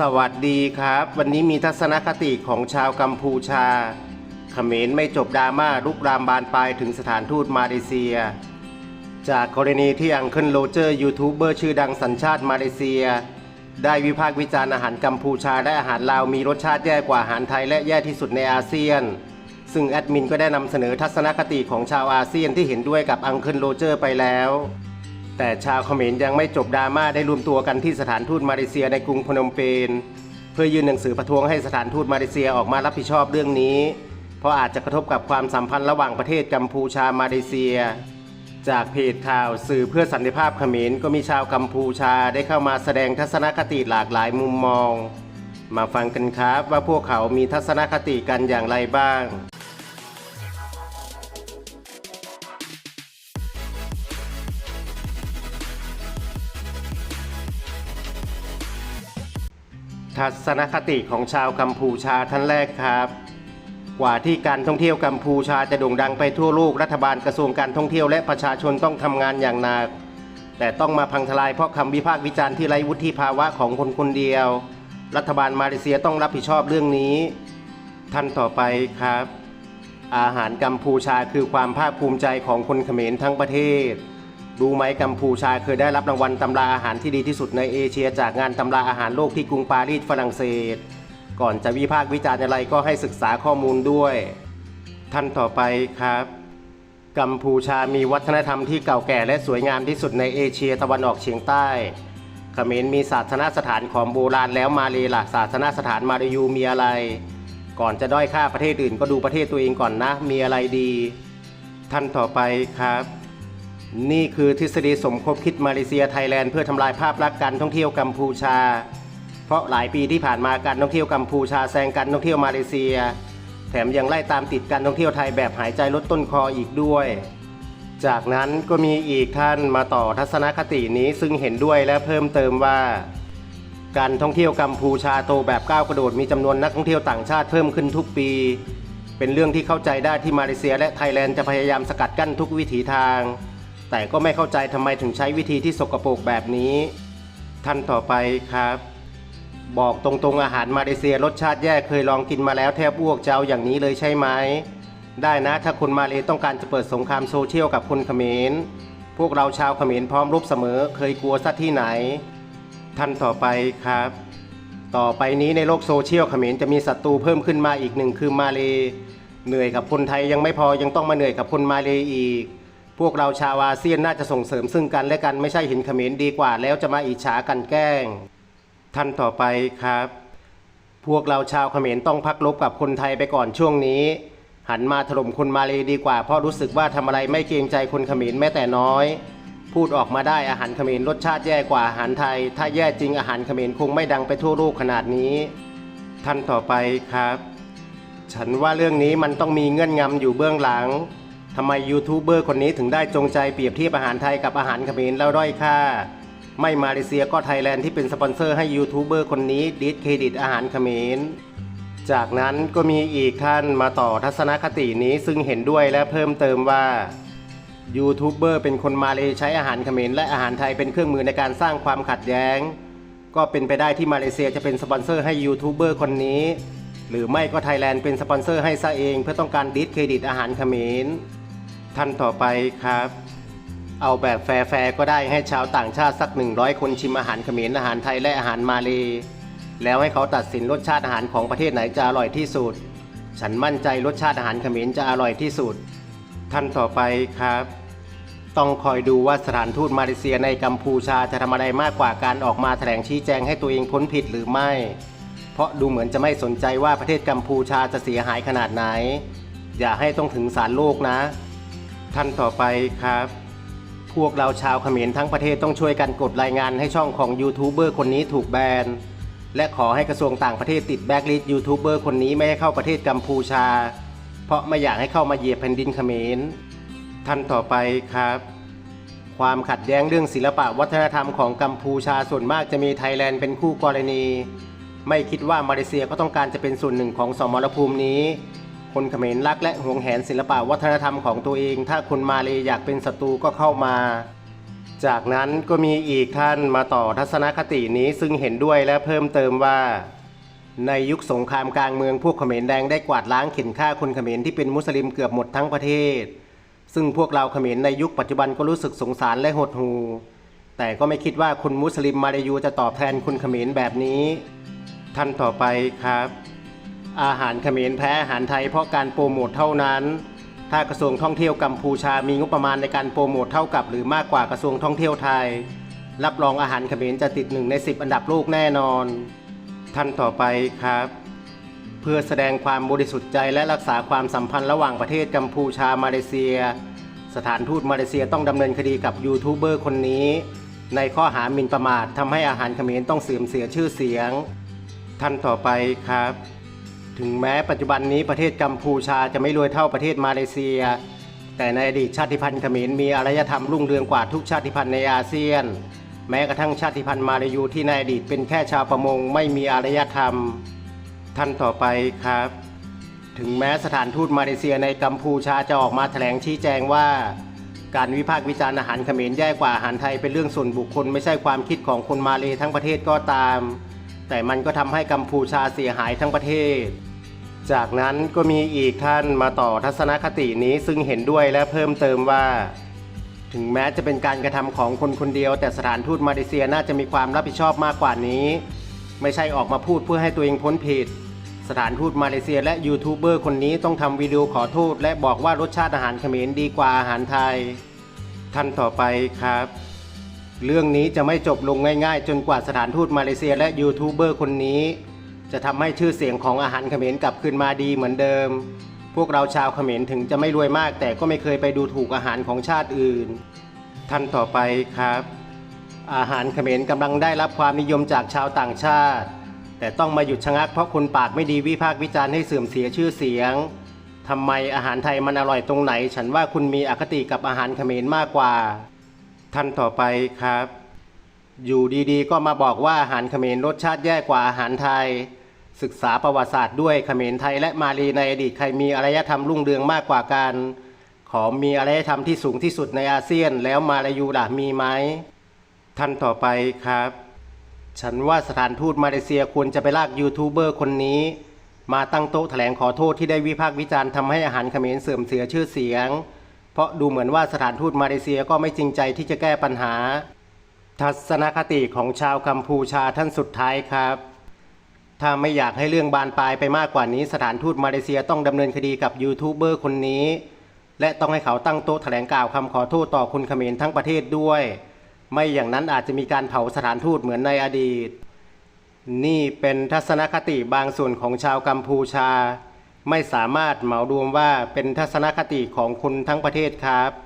สวัสดีครับ วันนี้มีทัศนคติของชาวกัมพูชาเขมรไม่จบดราม่าลุกรามบานปลายถึงสถานทูตมาเลเซีย จากกรณีที่อังเคิลโรเจอร์ยูทูบเบอร์ชื่อดังสัญชาติมาเลเซีย ได้วิพากษ์วิจารณ์อาหารกัมพูชาและอาหารลาวมีรสชาติแย่กว่าอาหารไทยและแย่ที่สุดในอาเซียน ซึ่งแอดมินก็ได้นำเสนอทัศนคติของชาวอาเซียนที่เห็นด้วยกับอังเคิลโรเจอร์ไปแล้ว แต่ชาวเขมรยังไม่จบดราม่าได้รวมตัวกันที่สถานทูตมาเลเซียในกรุงพนมเปญเพื่อยื่นหนังสือประท้วงให้สถานทูตมาเลเซียออกมารับผิดชอบเรื่องนี้ เพราะอาจจะกระทบกับความสัมพันธ์ระหว่างประเทศกัมพูชามาเลเซีย จากเพจข่าวสื่อเพื่อสันติภาพเขมรก็มีชาวกัมพูชาได้เข้ามาแสดงทัศนคติหลากหลายมุมมอง มาฟังกันครับว่าพวกเขามีทัศนคติกันอย่างไรบ้าง ทัศนคติของชาวกัมพูชาท่านแรกครับ กว่าที่การท่องเที่ยวกัมพูชาจะโด่งดังไปทั่วโลกรัฐบาลกระทรวงการท่องเที่ยวและประชาชนต้องทำงานอย่างหนัก แต่ต้องมาพังทลายเพราะคำวิพากษ์วิจารณ์ที่ไร้วุฒิภาวะของคนคนเดียว รัฐบาลมาเลเซียต้องรับผิดชอบเรื่องนี้ ท่านต่อไปครับ อาหารกัมพูชาคือความภาคภูมิใจของคนเขมรทั้งประเทศ รู้ไหมกัมพูชาเคยได้รับรางวัลตำราอาหารที่ดีที่สุดในเอเชีย จากงานตำราอาหารโลกที่กรุงปารีสฝรั่งเศส ก่อนจะวิพากษ์วิจารณ์อะไรก็ให้ศึกษาข้อมูลด้วย ท่านต่อไปครับ กัมพูชามีวัฒนธรรมที่เก่าแก่และสวยงามที่สุดในเอเชียตะวันออกเฉียงใต้เขมรมีศาสนสถานของโบราณแล้วมาเลล่ะศาสนสถานมาลายูมีอะไร ก่อนจะด้อยค่าประเทศอื่นก็ดูประเทศตัวเองก่อนนะ มีอะไรดี ท่านต่อไปครับ นี่คือทฤษฎีสมคบคิดมาเลเซียไทยแลนด์เพื่อทำลายภาพลักษณ์การท่องเที่ยวกัมพูชา เพราะหลายปีที่ผ่านมาการท่องเที่ยวกัมพูชาแซงการท่องเที่ยวมาเลเซีย แถมยังไล่ตามติดการท่องเที่ยวไทยแบบหายใจลดต้นคออีกด้วย จากนั้นก็มีอีกท่านมาต่อทัศนคตินี้ซึ่งเห็นด้วยและเพิ่มเติมว่า การท่องเที่ยวกัมพูชาโตแบบก้าวกระโดดมีจำนวนนักท่องเที่ยวต่างชาติเพิ่มขึ้นทุกปี เป็นเรื่องที่เข้าใจได้ที่มาเลเซีย และไทยแลนด์จะพยายามสกัดกั้นทุกวิถีทาง แต่ก็ไม่เข้าใจทำไมถึงใช้วิธีที่สกปรกแบบนี้ ท่านต่อไปครับ บอกตรงๆอาหารมาเลเซียรสชาติแย่เคยลองกินมาแล้วแทบอ้วกจะเอาอย่างนี้เลยใช่ไหมได้นะถ้าคนมาเลต้องการจะเปิดสงครามโซเชียลกับคนเขมร พวกเราชาวเขมรพร้อมรบเสมอเคยกลัวสักที่ไหน ท่านต่อไปครับ ต่อไปนี้ในโลกโซเชียลเขมรจะมีศัตรูเพิ่มขึ้นมาอีกหนึ่งคือมาเล เหนื่อยกับคนไทยยังไม่พอยังต้องมาเหนื่อยกับคนมาเลอีก พวกเราชาวอาเซียนน่าจะส่งเสริมซึ่งกันและกันไม่ใช่เห็นเขมรดีกว่า แล้วจะมาอิจฉากันแกล้ง ท่านต่อไปครับ พวกเราชาวเขมรต้องพักลบกับคนไทยไปก่อนช่วงนี้ หันมาถล่มคนมาเลดีกว่า เพราะรู้สึกว่าทำอะไรไม่เกรงใจคนเขมรแม้แต่น้อย พูดออกมาได้อาหารเขมรรสชาติแย่กว่าอาหารไทย ถ้าแย่จริงอาหารเขมรคงไม่ดังไปทั่วโลกขนาดนี้ ท่านต่อไปครับ ฉันว่าเรื่องนี้มันต้องมีเงื่อนงำอยู่เบื้องหลัง ทำไมยูทูบเบอร์คนนี้ถึงได้จงใจเปรียบเทียบอาหารไทยกับอาหารเขมรแล้วด้อยค่า ไม่มาเลเซียก็ไทยแลนด์ที่เป็นสปอนเซอร์ให้ยูทูบเบอร์คนนี้ดิสเครดิตอาหารเขมร จากนั้นก็มีอีกท่านมาต่อทัศนคตินี้ซึ่งเห็นด้วยและเพิ่มเติมว่ายูทูบเบอร์เป็นคนมาเลใช้อาหารเขมรและอาหารไทยเป็นเครื่องมือในการสร้างความขัดแย้ง ก็เป็นไปได้ที่มาเลเซียจะเป็นสปอนเซอร์ให้ยูทูบเบอร์คนนี้ หรือไม่ก็ไทยแลนด์เป็นสปอนเซอร์ให้ซะเอง เพื่อต้องการดิสเครดิตอาหารเขมร ท่านต่อไปครับ เอาแบบแฟร์ๆก็ได้ให้ชาวต่างชาติสัก 100 คนชิมอาหารเขมรอาหารไทยและอาหารมาเลแล้วให้เขาตัดสินรสชาติอาหารของประเทศไหนจะอร่อยที่สุด ฉันมั่นใจรสชาติอาหารเขมรจะอร่อยที่สุด ท่านต่อไปครับ ต้องคอยดูว่าสถานทูตมาเลเซียในกัมพูชาจะทำอะไรมากกว่าการออกมาแถลงชี้แจงให้ตัวเองพ้นผิดหรือไม่ เพราะดูเหมือนจะไม่สนใจว่าประเทศกัมพูชาจะเสียหายขนาดไหน อย่าให้ต้องถึงศาลโลกนะ ท่านต่อไปครับ พวกเราชาวเขมรทั้งประเทศต้องช่วยกันกดรายงานให้ช่องของยูทูบเบอร์คนนี้ถูกแบน และขอให้กระทรวงต่างประเทศติดแบล็คลิสต์ยูทูบเบอร์คนนี้ไม่ให้เข้าประเทศกัมพูชา เพราะไม่อยากให้เข้ามาเหยียบแผ่นดินเขมร ท่านต่อไปครับ ความขัดแย้งเรื่องศิลปะวัฒนธรรมของกัมพูชาส่วนมากจะมีไทยแลนด์เป็นคู่กรณี ไม่คิดว่ามาเลเซียก็ต้องการจะเป็นส่วนหนึ่งของสมรภูมินี้ คนเขมรรักและหวงแหนศิลปะวัฒนธรรมของตัวเอง ถ้าคนมาเลยอยากเป็นศัตรูก็เข้ามา จากนั้นก็มีอีกท่านมาต่อทัศนคตินี้ซึ่งเห็นด้วยและเพิ่มเติมว่า ในยุคสงครามกลางเมืองพวกเขมรแดงได้กวาดล้างเข็นฆ่าคนเขมรที่เป็นมุสลิมเกือบหมดทั้งประเทศ ซึ่งพวกเราเขมรในยุคปัจจุบันก็รู้สึกสงสารและหดหู่แต่ก็ไม่คิดว่าคุณมุสลิมมาลายูจะตอบแทนคุณเขมรแบบนี้ ท่านต่อไปครับ อาหารเขมรแพ้อาหารไทยเพราะการโปรโมทเท่านั้น ถ้ากระทรวงท่องเที่ยวกัมพูชามีงบประมาณในการโปรโมทเท่ากับหรือมากกว่ากระทรวงท่องเที่ยวไทย รับรองอาหารเขมรจะติดหนึ่งใน 10 อันดับโลกแน่นอน ท่านต่อไปครับ เพื่อแสดงความบริสุทธิ์ใจและรักษาความสัมพันธ์ระหว่างประเทศกัมพูชามาเลเซีย สถานทูตมาเลเซียต้องดำเนินคดีกับยูทูบเบอร์คนนี้ในข้อหาหมิ่นประมาททำให้อาหารเขมรต้องเสื่อมเสียชื่อเสียง ท่านต่อไปครับ ถึงแม้ปัจจุบันนี้ประเทศกัมพูชาจะไม่รวยเท่าประเทศมาเลเซีย แต่ในอดีตชาติพันธุ์เขมรมีอารยธรรมรุ่งเรืองกว่าทุกชาติพันธุ์ในอาเซียน แม้กระทั่งชาติพันธุ์มาลายูที่ในอดีตเป็นแค่ชาวประมงไม่มีอารยธรรม ท่านต่อไปครับ ถึงแม้สถานทูตมาเลเซียในกัมพูชาจะออกมาแถลงชี้แจงว่า การวิพากษ์วิจารณ์อาหารเขมรแย่กว่าอาหารไทยเป็นเรื่องส่วนบุคคลไม่ใช่ความคิดของคนมาเลทั้งประเทศก็ตาม แต่มันก็ทำให้กัมพูชาเสียหายทั้งประเทศ จากนั้นก็มีอีกท่านมาต่อทัศนคตินี้ซึ่งเห็นด้วยและเพิ่มเติมว่า ถึงแม้จะเป็นการกระทำของคนคนเดียว แต่สถานทูตมาเลเซียน่าจะมีความรับผิดชอบมากกว่านี้ ไม่ใช่ออกมาพูดเพื่อให้ตัวเองพ้นผิด สถานทูตมาเลเซียและยูทูบเบอร์คนนี้ต้องทำวิดีโอขอโทษและบอกว่ารสชาติอาหารเขมรดีกว่าอาหารไทย ท่านต่อไปครับ เรื่องนี้จะไม่จบลงง่าย ๆ จนกว่าสถานทูตมาเลเซียและยูทูบเบอร์คนนี้ จะทำให้ชื่อเสียงของอาหารเขมรกลับคืนมาดีเหมือนเดิม พวกเราชาวเขมรถึงจะไม่รวยมาก แต่ก็ไม่เคยไปดูถูกอาหารของชาติอื่น ท่านต่อไปครับ อาหารเขมรกำลังได้รับความนิยมจากชาวต่างชาติ แต่ต้องมาหยุดชะงักเพราะคนปากไม่ดีวิพากษ์วิจารณ์ให้เสื่อมเสียชื่อเสียงทำไมอาหารไทยมันอร่อยตรงไหน ฉันว่าคุณมีอคติกับอาหารเขมรมากกว่า ท่านต่อไปครับ อยู่ดีๆ ก็มาบอกว่าอาหารเขมรรสชาติแย่กว่าอาหารไทย ศึกษาประวัติศาสตร์ด้วยเขมรไทยและมาลีในอดีตใครมีอารยธรรมรุ่งเรืองมากกว่ากันขอมีอารยธรรมที่สูงที่สุดในอาเซียน แล้วมาลายูล่ะมีไหมท่านต่อไปครับ ฉันว่าสถานทูตมาเลเซียควรจะไปลากยูทูบเบอร์คนนี้ มาตั้งโต๊ะแถลงขอโทษที่ได้วิพากษ์วิจารณ์ทำให้อาหารเขมรเสื่อมเสียชื่อเสียง เพราะดูเหมือนว่าสถานทูตมาเลเซียก็ไม่จริงใจที่จะแก้ปัญหา ทัศนคติของชาวกัมพูชาท่านสุดท้ายครับ ถ้าไม่อยากให้เรื่องบานปลายไปมากกว่านี้ สถานทูตมาเลเซียต้องดำเนินคดีกับยูทูบเบอร์คนนี้ และต้องให้เขาตั้งโต๊ะแถลงกล่าวคำขอโทษต่อคนเขมรทั้งประเทศด้วย ไม่อย่างนั้นอาจจะมีการเผาสถานทูตเหมือนในอดีต นี่เป็นทัศนคติบางส่วนของชาวกัมพูชา ไม่สามารถเหมารวมว่าเป็นทัศนคติของคนทั้งประเทศครับ